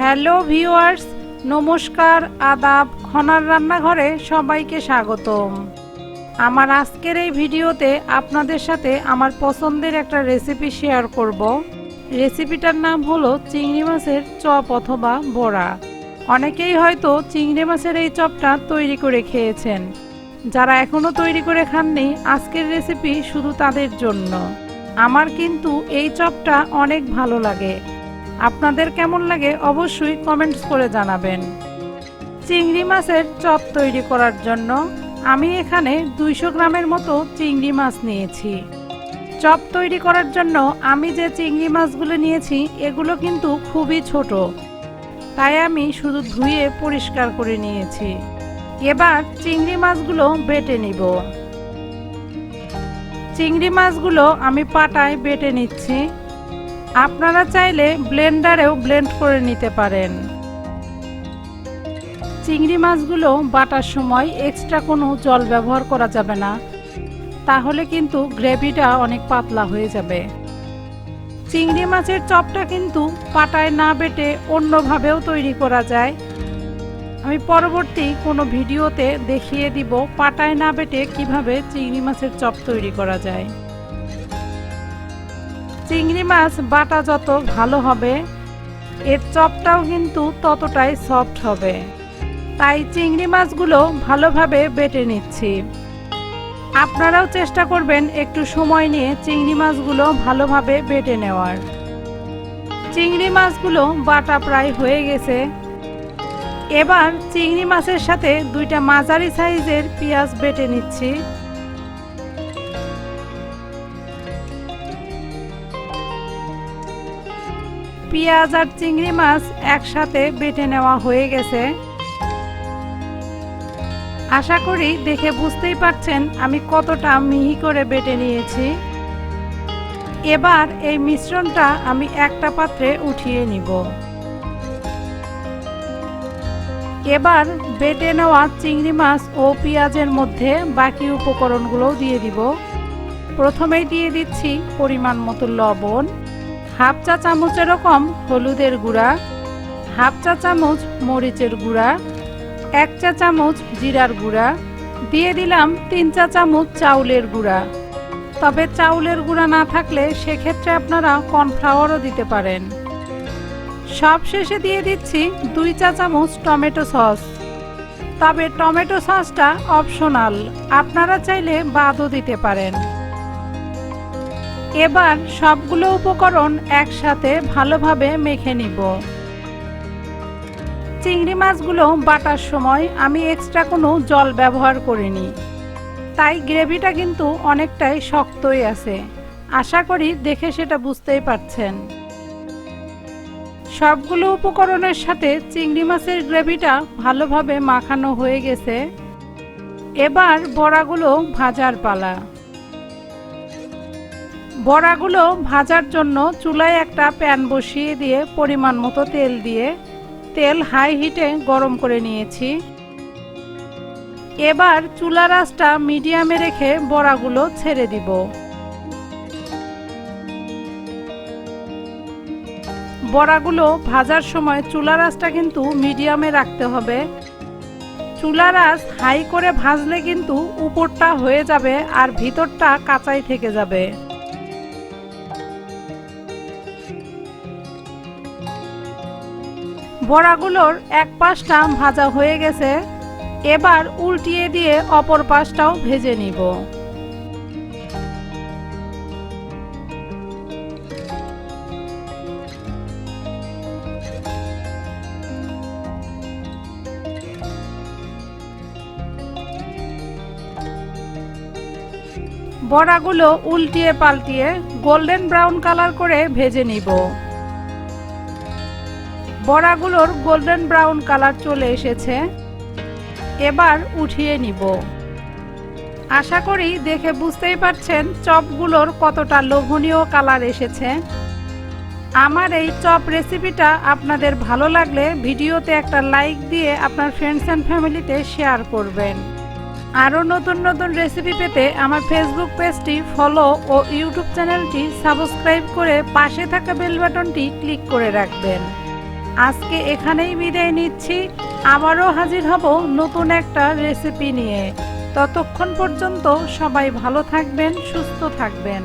Hello viewers, নমস্কার, আদাব, খনার রান্নাঘরে সবাইকে স্বাগতম। আমার আজকের এই ভিডিওতে আপনাদের সাথে আমার পছন্দের একটা রেসিপি শেয়ার করব। রেসিপিটার নাম হলো চিংড়ি মাছের চপ অথবা বড়া। অনেকেই হয়তো চিংড়ি মাছের এই চপটা তৈরি করে খেয়েছেন। যারা এখনও তৈরি করে খাননি, আজকের রেসিপি শুধু তাদের জন্য। আমার কিন্তু এই চপটা অনেক ভালো লাগে। আপনাদের কেমন লাগে অবশ্যই কমেন্টস করে জানাবেন। চিংড়ি মাছের চপ তৈরি করার জন্য আমি এখানে দুইশো গ্রামের মতো চিংড়ি মাছ নিয়েছি। চপ তৈরি করার জন্য আমি যে চিংড়ি মাছগুলো নিয়েছি, এগুলো কিন্তু খুবই ছোট। তাই আমি শুধু ধুয়ে পরিষ্কার করে নিয়েছি। এবার চিংড়ি মাছগুলো বেটে নিব। চিংড়ি মাছগুলো আমি পাটায় বেটে নিচ্ছি। আপনারা চাইলে ব্লেন্ডারেও ব্লেন্ড করে নিতে পারেন। চিংড়ি মাছগুলো বাটার সময় এক্সট্রা কোনো জল ব্যবহার করা যাবে না, তাহলে কিন্তু গ্রেভিটা অনেক পাতলা হয়ে যাবে। চিংড়ি মাছের চপটা কিন্তু পাটায় না বেটে অন্যভাবেও তৈরি করা যায়। আমি পরবর্তী কোনো ভিডিওতে দেখিয়ে দিব পাটায় না বেটে কীভাবে চিংড়ি মাছের চপ তৈরি করা যায়। চিংড়ি মাছ বাটা যত ভালো হবে, এর চপটাও কিন্তু ততটাই সফট হবে। তাই চিংড়ি মাছগুলো ভালোভাবে বেটে নিচ্ছি। আপনারাও চেষ্টা করবেন একটু সময় নিয়ে চিংড়ি মাছগুলো ভালোভাবে বেটে নেওয়ার। চিংড়ি মাছগুলো বাটা প্রায় হয়ে গেছে। এবার চিংড়ি মাছের সাথে দুইটা মাঝারি সাইজের পেঁয়াজ বেটে নিচ্ছি। পেঁয়াজ আর চিংড়ি মাছ একসাথে বেটে নেওয়া হয়ে গেছে। আশা করি দেখে বুঝতেই পারছেন আমি কতটা মিহি করে বেটে নিয়েছি। এবার এই মিশ্রণটা আমি একটা পাত্রে উঠিয়ে নিব। এবার বেটে নেওয়া চিংড়ি মাছ ও পেঁয়াজের মধ্যে বাকি উপকরণগুলো দিয়ে দিব। প্রথমেই দিয়ে দিচ্ছি পরিমাণ মতো লবণ। হাফ চা চামচ এরকম হলুদের গুঁড়া, হাফ চা চামচ মরিচের গুঁড়া, এক চা চামচ জিরার গুঁড়া, দিয়ে দিলাম তিন চা চামচ চাউলের গুঁড়া। তবে চাউলের গুঁড়া না থাকলে সেক্ষেত্রে আপনারা কর্নফ্লাওয়ারও দিতে পারেন। সব শেষে দিয়ে দিচ্ছি দুই চা চামচ টমেটো সস। তবে টমেটো সসটা অপশনাল, আপনারা চাইলে বাদও দিতে পারেন। এবার সবগুলো উপকরণ একসাথে ভালোভাবে মেখে নিব। চিংড়ি মাছগুলো বাটার সময় আমি এক্সট্রা কোনো জল ব্যবহার করিনি। তাই গ্রেভিটা কিন্তু অনেকটাই শক্তই আছে। আশা করি দেখে সেটা বুঝতেই পারছেন। সবগুলো উপকরণের সাথে চিংড়ি মাছের গ্রেভিটা ভালোভাবে মাখানো হয়ে গেছে। এবার বড়াগুলো ভাজার পালা। বড়াগুলো ভাজার জন্য চুলায় একটা প্যান বসিয়ে দিয়ে পরিমাণ মতো তেল দিয়ে তেল হাই হিটে গরম করে নিয়েছি। এবার চুলার আঁচটা মিডিয়ামে রেখে বড়াগুলো ছেড়ে দিব। বড়াগুলো ভাজার সময় চুলার আঁচটা কিন্তু মিডিয়ামে রাখতে হবে। চুলার আঁচ হাই করে ভাজলে কিন্তু উপরটা হয়ে যাবে আর ভিতরটা কাঁচাই থেকে যাবে। বড়াগুলোর এক পাশটা ভাজা হয়ে গেছে, এবার উল্টিয়ে দিয়ে অপর পাশটাও ভেজে নিব। বড়াগুলো উল্টিয়ে পাল্টিয়ে গোল্ডেন ব্রাউন কালার করে ভেজে নিব। বড়াগুলোর গোল্ডেন ব্রাউন কালার চলে এসেছে। এবার উঠিয়ে নিব। আশা করি দেখে বুঝতেই পারছেন চপগুলোর কতটা লোভনীয় কালার এসেছে। আমার এই চপ রেসিপিটা আপনাদের ভালো লাগলে ভিডিওতে একটা লাইক দিয়ে আপনার ফ্রেন্ডস অ্যান্ড ফ্যামিলিতে শেয়ার করবেন। আরও নতুন নতুন রেসিপি পেতে আমার ফেসবুক পেজটি ফলো ও ইউটিউব চ্যানেলটি সাবস্ক্রাইব করে পাশে থাকা বেল বাটনটি ক্লিক করে রাখবেন। আজকে এখানেই বিদায় নিচ্ছি। আবারও হাজির হব নতুন একটা রেসিপি নিয়ে। ততক্ষণ পর্যন্ত সবাই ভালো থাকবেন, সুস্থ থাকবেন।